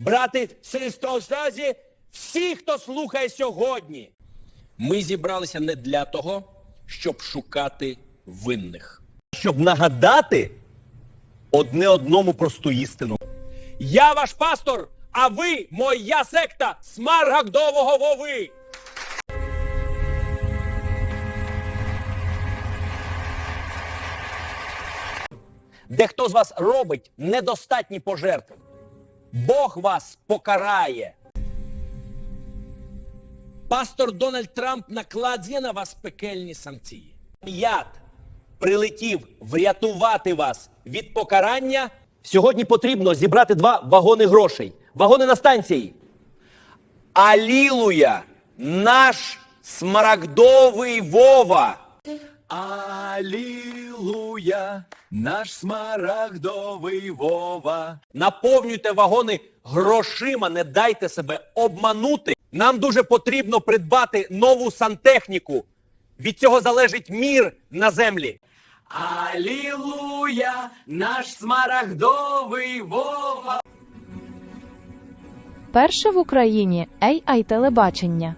брати, сестри, всі, хто слухає сьогодні. Ми зібралися не для того, щоб шукати винних. щоб нагадати одне одному просту істину. Я ваш пастор, а ви моя секта Смарагдового Вови. Дехто з вас робить недостатні пожертви. Бог вас покарає. Пастор Дональд Трамп накладає на вас пекельні санкції. Яд прилетів врятувати вас від покарання Сьогодні потрібно зібрати два вагони грошей. Вагони на станції. Алілуя! Наш смарагдовий Вова! Алілуя, наш смарагдовий Вова. Наповнюйте вагони грошима, не дайте себе обманути. Нам дуже потрібно придбати нову сантехніку. Від цього залежить мір на землі. Алілуя, наш смарагдовий Вова. Перше в Україні AI телебачення.